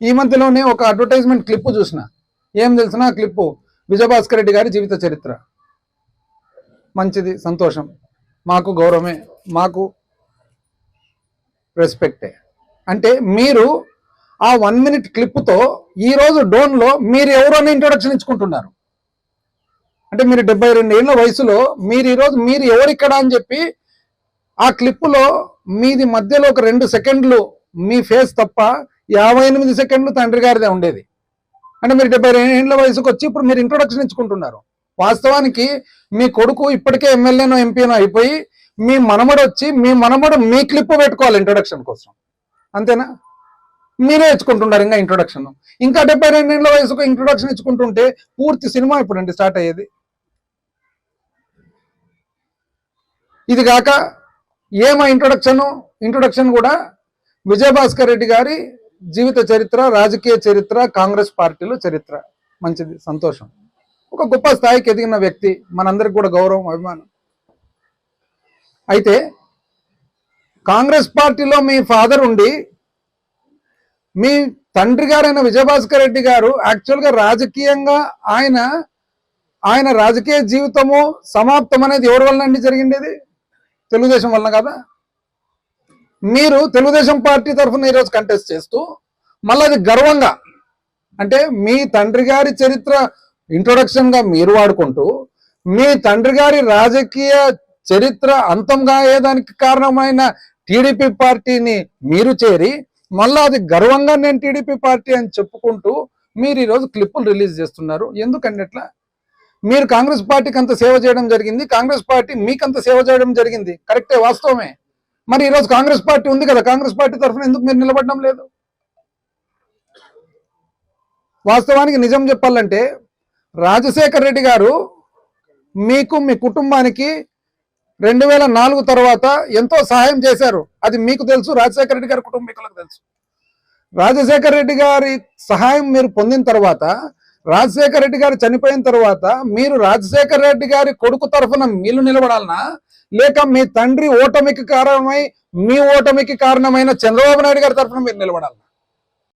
ఈ మధ్యలోనే ఒక అడ్వర్టైజ్మెంట్ క్లిప్ చూసిన. ఏం తెలిసిన క్లిప్పు విజయభాస్కర్ రెడ్డి గారి జీవిత చరిత్ర. మంచిది సంతోషం. మాకు గౌరవమే. మాకు రెస్పెక్టే అంటే మీరు ఆ వన్ మినిట్ క్లిప్తో ఈరోజు డోన్లో మీరు ఎవరోనే ఇంట్రొడక్షన్ ఇచ్చుకుంటున్నారు. అంటే మీరు డెబ్బై రెండు ఏళ్ళ వయసులో మీరు ఈరోజు మీరు ఎవరిక్కడ అని చెప్పి ఆ క్లిప్పులో మీది మధ్యలో ఒక రెండు సెకండ్లు మీ ఫేస్ తప్ప యాభై ఎనిమిది సెకండ్లు తండ్రి గారిదే ఉండేది. అంటే మీరు డెబ్బై రెండు ఏళ్ళ వయసుకు వచ్చి ఇప్పుడు మీరు ఇంట్రొడక్షన్ ఇచ్చుకుంటున్నారు. వాస్తవానికి మీ కొడుకు ఇప్పటికే ఎమ్మెల్యేనో ఎంపీనో అయిపోయి మీ మనమడు వచ్చి మీ మనమడు మీ క్లిప్ పెట్టుకోవాలి ఇంట్రొడక్షన్ కోసం. అంతేనా? మీరే ఇచ్చుకుంటున్నారు ఇంకా ఇంట్రొడక్షన్ ఇంకా డెబ్బై రెండేళ్ళ వయసుకు ఇంట్రొడక్షన్ ఇచ్చుకుంటుంటే పూర్తి సినిమా ఇప్పుడండి స్టార్ట్ అయ్యేది. ఇది కాక ఏమా ఇంట్రొడక్షన్ ఇంట్రొడక్షన్ కూడా విజయభాస్కర్ రెడ్డి గారి జీవిత చరిత్ర రాజకీయ చరిత్ర కాంగ్రెస్ పార్టీలో చరిత్ర. మంచిది సంతోషం. ఒక గొప్ప స్థాయికి ఎదిగిన వ్యక్తి మనందరికి కూడా గౌరవం అభిమానం. అయితే కాంగ్రెస్ పార్టీలో మీ ఫాదర్ ఉండి మీ తండ్రి గారైన విజయభాస్కర్ రెడ్డి గారు యాక్చువల్గా రాజకీయంగా ఆయన ఆయన రాజకీయ జీవితము సమాప్తం అనేది ఎవరి వలన అండి జరిగిండేది? తెలుగుదేశం వలన కదా? మీరు తెలుగుదేశం పార్టీ తరఫున ఈరోజు కంటెస్ట్ చేస్తూ మళ్ళీ అది గర్వంగా అంటే మీ తండ్రి గారి చరిత్ర ఇంట్రొడక్షన్గా మీరు వాడుకుంటూ మీ తండ్రి గారి రాజకీయ చరిత్ర అంతం కాయేదానికి కారణమైన టీడీపీ పార్టీని మీరు చేరి మళ్ళా అది గర్వంగా నేను టీడీపీ పార్టీ అని చెప్పుకుంటూ మీరు ఈరోజు క్లిప్పులు రిలీజ్ చేస్తున్నారు. ఎందుకండి ఎట్లా? మీరు కాంగ్రెస్ పార్టీకి అంత సేవ చేయడం జరిగింది కాంగ్రెస్ పార్టీ మీకంత సేవ చేయడం జరిగింది. కరెక్టే వాస్తవమే. మరి ఈరోజు కాంగ్రెస్ పార్టీ ఉంది కదా కాంగ్రెస్ పార్టీ తరఫున ఎందుకు మీరు నిలబడడం లేదు? వాస్తవానికి నిజం చెప్పాలంటే రాజశేఖర్ రెడ్డి గారు మీకు మీ కుటుంబానికి రెండు వేల నాలుగు తర్వాత ఎంతో సహాయం చేశారు. అది మీకు తెలుసు రాజశేఖర రెడ్డి గారి కుటుంబీకులకు తెలుసు. రాజశేఖర రెడ్డి గారి సహాయం మీరు పొందిన తర్వాత రాజశేఖర రెడ్డి గారు చనిపోయిన తర్వాత మీరు రాజశేఖర రెడ్డి గారి కొడుకు తరఫున మీరు నిలబడాలనా? లేక మీ తండ్రి ఓటమికి కారణమై మీ ఓటమికి కారణమైన చంద్రబాబు నాయుడు గారి తరఫున మీరు నిలబడాలనా?